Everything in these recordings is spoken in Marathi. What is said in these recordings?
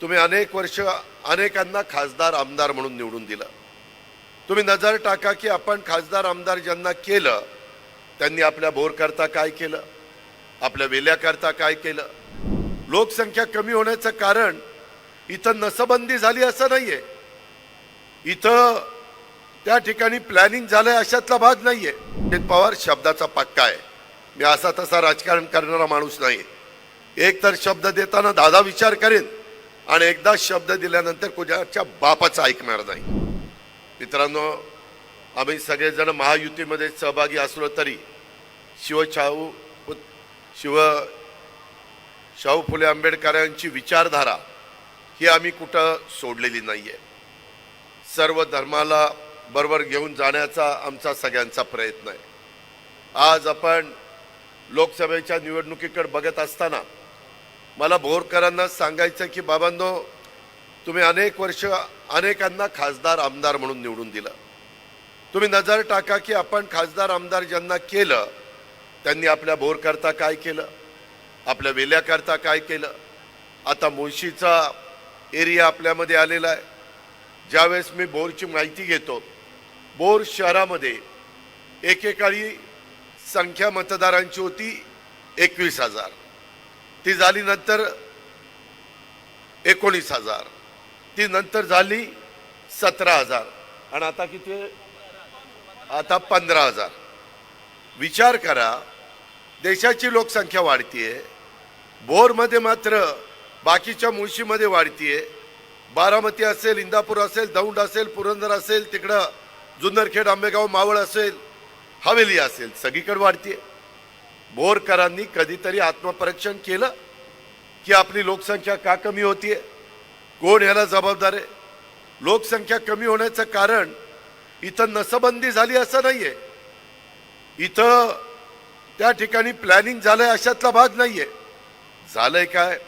तुम्ही अनेक वर्ष अनेकांना खासदार आमदार म्हणून निवडून दिलं. तुम्ही नजर टाका की आपण खासदार आमदार ज्यांना केलं त्यांनी आपल्या बोरकरता काय केलं आपल्या वेल्याकरता काय केलं. लोकसंख्या कमी होण्याचं कारण इथं नसबंदी झाली असं नाही आहे इथं त्या ठिकाणी प्लॅनिंग झालंय अशातला भाग नाहीये. अजित पवार शब्दाचा पक्का आहे. मी असा तसा राजकारण करणारा माणूस नाही एक तर शब्द देताना दादा विचार करेन. आणि एकदा शब्द दिल्यानंतर कुणाच्या बापाचं ऐकणार नाही. मित्रांनो आम्ही सगळेजण महायुतीमध्ये सहभागी असलो तरी शिवशाहू शिव शाहू फुले आंबेडकरांची विचारधारा ही आम्ही कुठं सोडलेली नाहीये. सर्व धर्माला बरोबर घेऊन जाण्याचा आमचा सगळ्यांचा प्रयत्न आहे. आज आपण लोकसभेच्या निवडणुकीकडे बघत असताना मला बोरकरांना सांगायचं की बाबांनो तुम्ही अनेक वर्ष अनेकांना खासदार आमदार म्हणून निवडून दिलं. तुम्ही नजर टाका की आपण खासदार आमदार ज्यांना केलं त्यांनी आपल्या बोरकरता काय केलं? आपल्या वेल्याकरता काय केलं? आता मुळशीचा एरिया आपल्यामध्ये आलेला आहे. ज्यावेळेस मी बोरची माहिती घेतो बोर शहरामध्ये एकेकाळी संख्या मतदारांची होती एकवीस हजार. ती झाली नंतर एकोणीस हजार. ती नंतर झाली सतरा हजार. आणि आता किती? आता पंधरा हजार. विचार करा देशाची लोकसंख्या वाढतीये भोरमध्ये मात्र बाकीच्या मुळशीमध्ये वाढतीये. बारामती असेल इंदापूर असेल दौंड असेल पुरंदर असेल तिकडं जुन्नरखेड आंबेगाव मावळ असेल हवेली असेल सगळीकडे वाढतीये. बोरकरांनी कधीतरी आत्मपरीक्षण केलं की आपली लोकसंख्या का कमी होतीये? कोण ह्याला जबाबदार आहे? लोकसंख्या कमी होण्याचं कारण इथं नसबंदी झाली असं नाहीये. इथं त्या ठिकाणी प्लॅनिंग झालंय अशातला भाग नाहीये. झालंय काय?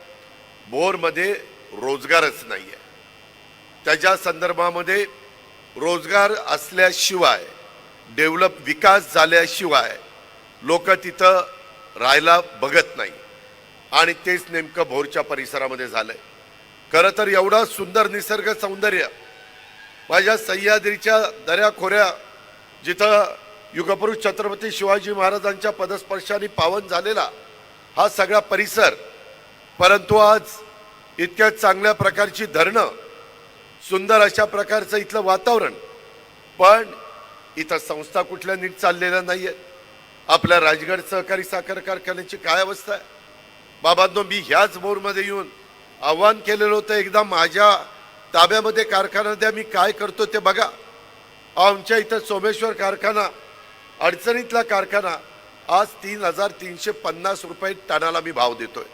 बोरमध्ये रोजगारच नाहीये. त्याच्या संदर्भामध्ये रोजगार असल्याशिवाय डेव्हलप विकास झाल्याशिवाय लोक तिथं राहायला बघत नाही. आणि तेच नेमकं भोरच्या परिसरामध्ये झालंय. खरं तर एवढं सुंदर निसर्ग सौंदर्य माझ्या सह्याद्रीच्या दऱ्याखोऱ्या जिथं युगपुरुष छत्रपती शिवाजी महाराजांच्या पदस्पर्शाने पावन झालेला हा सगळा परिसर परंतु आज इतक्या चांगल्या प्रकारची धरणं सुंदर अशा प्रकारचं इथलं वातावरण पण इथं संस्था कुठल्या नीट चाललेल्या नाही आहेत आपल्या राजगड सहकारी साखर कारखान्याची काय अवस्था आहे? बाबांनो मी ह्याच बोरमध्ये येऊन आव्हान केलेलं होतं एकदा माझ्या ताब्यामध्ये कारखाना द्या मी काय करतो ते बघा. आमच्या इथं सोमेश्वर कारखाना अडचणीतला कारखाना आज तीन हजार तीनशे पन्नास रुपये टनाला मी भाव देतोय.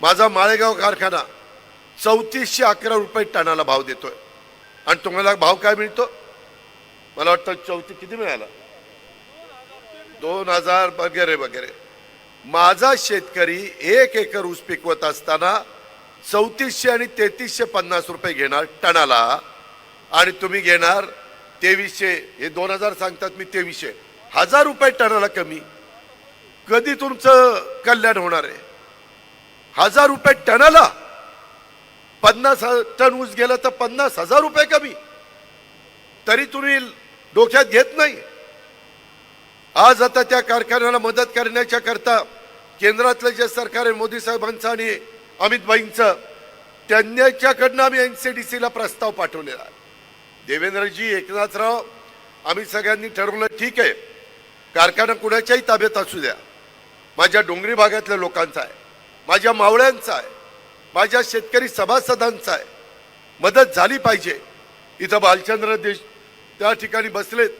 माझा माळेगाव कारखाना चौतीसशे अकरा रुपये टनाला भाव देतोय. आणि तुम्हाला भाव काय मिळतो? मला वाटतं चौथी किती मिळाला? दोन हजार वगैरे वगैरे. माझा शेतकरी एक एकर ऊस पिकवत असताना चौतीसशे आणि तेहतीसशे पन्नास रुपये घेणार टनाला. आणि तुम्ही घेणार तेवीसशे. हे दोन हजार सांगतात मी तेवीसशे. हजार रुपये टनाला कमी. कधी तुमचं कल्याण होणार आहे? हजार रुपये टनाला. पन्नास टन ऊस गेला तर पन्नास हजार रुपये कमी. तरी तुम्ही डोक्यात घेत नाही. आज आता त्या कारखान्याला मदत करण्याच्या करता केंद्रातलं जे सरकार आहे मोदी साहेबांचं आणि अमित भाईंचं त्यांच्याकडनं आम्ही एन सी डी सीला प्रस्ताव पाठवलेला आहे. देवेंद्रजी एकनाथराव आम्ही सगळ्यांनी ठरवलं ठीक आहे. कारखाना कुणाच्याही ताब्यात असू द्या. माझ्या डोंगरी भागातल्या लोकांचा आहे. माझ्या मावळ्यांचा आहे. माझ्या शेतकरी सभासदांचा आहे. मदत झाली पाहिजे. इथं बालचंद्र देश त्या ठिकाणी बसलेत.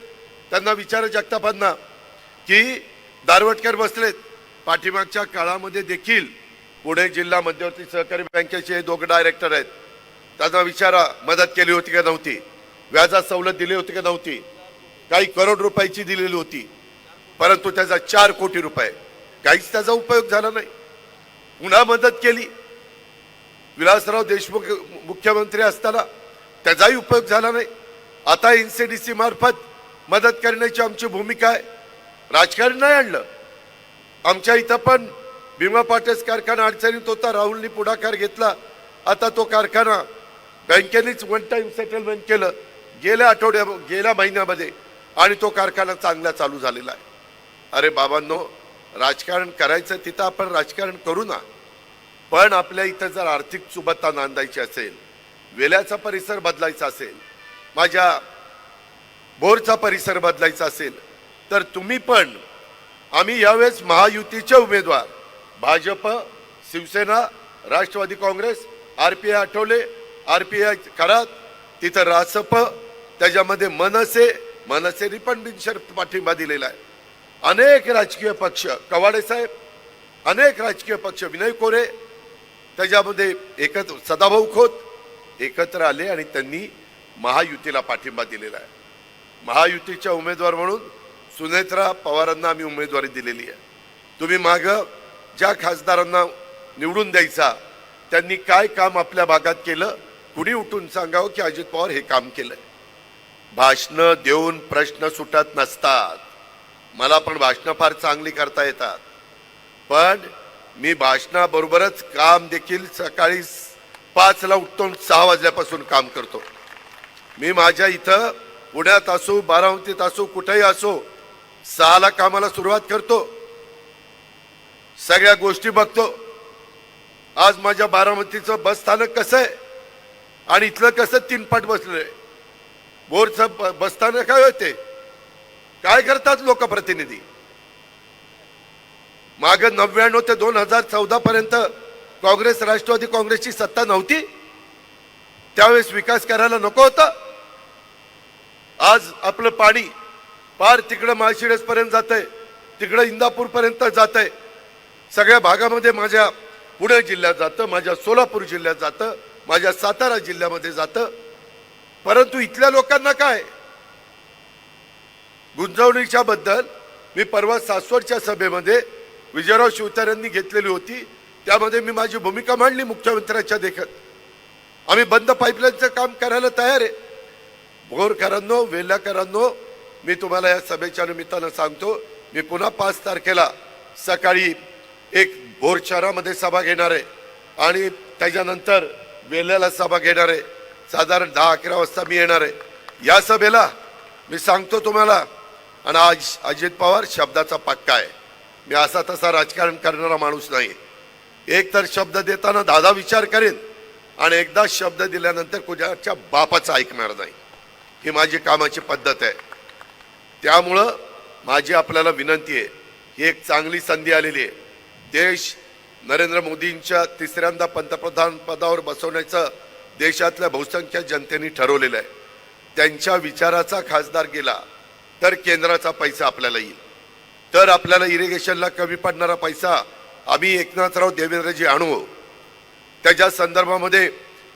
त्यांना विचार जगतापांना की दारवटकर बसलेत. पाठीमागच्या काळामध्ये देखील पुणे जिल्हा मध्यवर्ती सहकारी बँकेचे हे दोघं डायरेक्टर आहेत. त्यांना विचारा मदत केली होती का नव्हती? व्याजात सवलत दिली होती का नव्हती? काही करोड रुपयाची दिलेली होती. परंतु त्याचा चार कोटी रुपये. काहीच त्याचा उपयोग झाला नाही. पुन्हा मदत केली. विलासराव देशमुख मुख्यमंत्री असताना त्याचाही उपयोग झाला नाही. आता एनसीडीसी मार्फत मदत करण्याची आमची भूमिका आहे. राजकारण नाही आणलं. आमच्या इथं पण भीमा पाटेस कारखाना अडचणीत होता राहुलनी पुढाकार घेतला. आता तो कारखाना बँकेनेच वन टाइम सेटलमेंट केलं. गेल्या आठवड्या गेल्या महिन्यामध्ये आणि तो कारखाना चांगला चालू झालेला आहे. अरे बाबांनो राजकारण करायचं तिथं आपण राजकारण करू ना. पण आपल्या इथं जर आर्थिक सुबत्ता नांदायची असेल वेल्याचा परिसर बदलायचा असेल माझ्या बोरचा परिसर बदलायचा असेल तर तुम्ही पण आम्ही यावेळेस महायुतीचे उमेदवार Bhajap Shivsena Rashtrawadi Congress R P I Athawale R P I करात तिथं रासप त्याच्यामध्ये मनसे मनसेने पण बिनशर्त पाठिंबा दिलेला आहे. अनेक राजकीय पक्ष कवाडे साहेब अनेक राजकीय पक्ष विनय कोरे त्याच्यामध्ये एकत्र सदाभाऊ खोत एकत्र आले आणि त्यांनी महायुतीला पाठिंबा दिलेला आहे. महायुतीच्या उमेदवार म्हणून सुनेत्रा पवारांना आम्ही उमेदवारी दिलेली आहे. तुम्ही मागं ज्या खासदारांना निवडून द्यायचा त्यांनी काय काम आपल्या भागात केलं कुणी उठून सांगावं की अजित पवार हे काम केलंय. भाषणं देऊन प्रश्न सुटत नसतात. मला पण भाषणं फार चांगली करता येतात. पण मी भाषणाबरोबरच काम देखील सकाळी पाचला उठतो सहा वाजल्यापासून काम करतो. मी माझ्या इथं पुण्यात असो बारामतीत असो कुठेही असो सहाला कामाला सुरुवात करतो. सगळ्या गोष्टी बघतो. आज माझ्या बारामतीचं बस स्थानक कसं आहे? आणि इथलं कसं तीन बसलं आहे? बोरचं बसस्थानक बस स्थानक काय होते? काय करतात लोकप्रतिनिधी? माग नव्याण्णव ते दोन हजार चौदा पर्यंत काँग्रेस राष्ट्रवादी काँग्रेसची सत्ता नव्हती. त्यावेळेस विकास करायला नको होता. आज आपलं पाणी पार तिकडं माळशिरसपर्यंत जात आहे तिकडं इंदापूरपर्यंत जात आहे सगळ्या भागामध्ये माझ्या पुणे जिल्ह्यात जातं माझ्या सोलापूर जिल्ह्यात जातं माझ्या सातारा जिल्ह्यामध्ये जातं. परंतु इथल्या लोकांना काय? गुंजवणीच्या बद्दल मी परवा सासवडच्या सभेमध्ये विजयराव शिवतारेंनी घेतलेली होती. त्यामध्ये मी माझी भूमिका मांडली मुख्यमंत्र्यांच्या देखत. आम्ही बंद पाईपलाईनचं काम करायला तयार आहे. भोरकरांनो वेल्हाकरांनो मी तुम्हाला या सभेच्या निमित्तानं सांगतो मी पुन्हा पाच तारखेला सकाळी एक भोर शहरामध्ये सभा घेणार आहे आणि त्याच्यानंतर वेल्ल्याला सभा घेणार आहे. साधारण दहा अकरा वाजता मी येणार आहे. या सभेला मी सांगतो तुम्हाला आणि आज अजित पवार शब्दाचा पक्का आहे. मी असा तसा राजकारण करणारा माणूस नाही. एक तर शब्द देताना दादा विचार करेन आणि एकदा शब्द दिल्यानंतर कुणाच्या बापाचं ऐकणार नाही. ही माझी कामाची पद्धत आहे. त्यामुळं माझी आपल्याला विनंती आहे ही एक चांगली संधी आलेली आहे. देश नरेंद्र मोदींच्या तिसऱ्यांदा पंतप्रधान पदावर बसवण्याचं देशातल्या बहुसंख्य जनतेने ठरवलेलं आहे. त्यांच्या विचाराचा खासदार गेला तर केंद्राचा पैसा आपल्याला येईल. तर आपल्याला इरिगेशनला कमी पडणारा पैसा आम्ही एकनाथराव देवेंद्रजी आणू. त्याच्या संदर्भामध्ये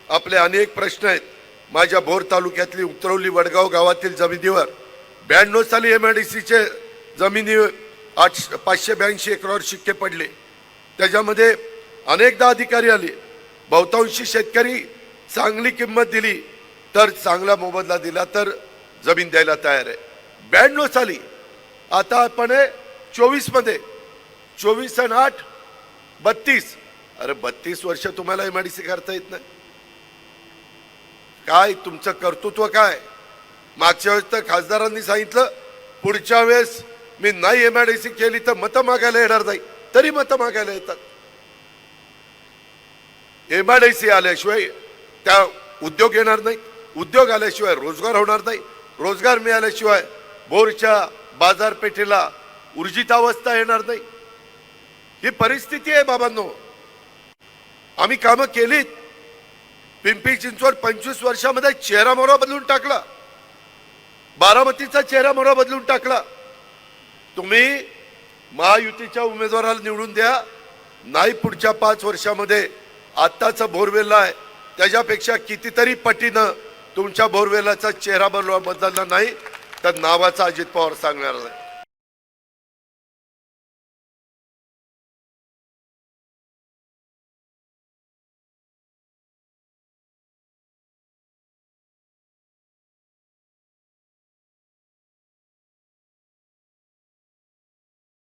आपले अनेक प्रश्न आहेत. माझ्या भोर तालुक्यातली उतरवली वडगाव गावातील जमिनीवर ब्याण्णव साली एम आय डी सीचे जमिनी आठ पाचशे ब्याऐंशी एकरावर शिक्के पडले. त्याच्यामध्ये अनेकदा अधिकारी आले. बहुतांशी शेतकरी चांगली किंमत दिली. तर चांगला मोबदला दिला तर जमीन द्यायला तयार आहे. ब्याण्णव साली आता आपण चोवीस चोवीस आणि आठ बत्तीस. अरे बत्तीस वर्ष तुम्हाला एम आय डी सी करता येत नाही. काय तुमचं कर्तृत्व काय? मागच्या वेळेस तर खासदारांनी सांगितलं पुढच्या वेळेस मी नाही एम आय डी सी केली तर मतं मागायला येणार नाही. तरी मतं मागायला येतात. एम आय डी सी आल्याशिवाय त्या उद्योग येणार नाही उद्योग आल्याशिवाय रोजगार होणार नाही. रोजगार मिळाल्याशिवाय बोरच्या बाजारपेठेला ऊर्जितावस्था येणार नाही. ही परिस्थिती आहे बाबांनो. आम्ही कामं केलीत. पिंपरी चिंचवड पंचवीस वर्षामध्ये चेहरा मोहरा बदलून टाकला. बारामतीचा चेहरा मोहरा बदलून टाकला. तुम्ही महायुतीच्या उमेदवाराला निवडून द्या. नाही पुढच्या पाच वर्षामध्ये. आत्ताचा बोरवेला आहे. त्याच्यापेक्षा कितीतरी पटीनं तुमच्या बोरवेलाचा चेहरा बदलवा बदलला नाही तर नावाचा अजित पवार सांगणार नाही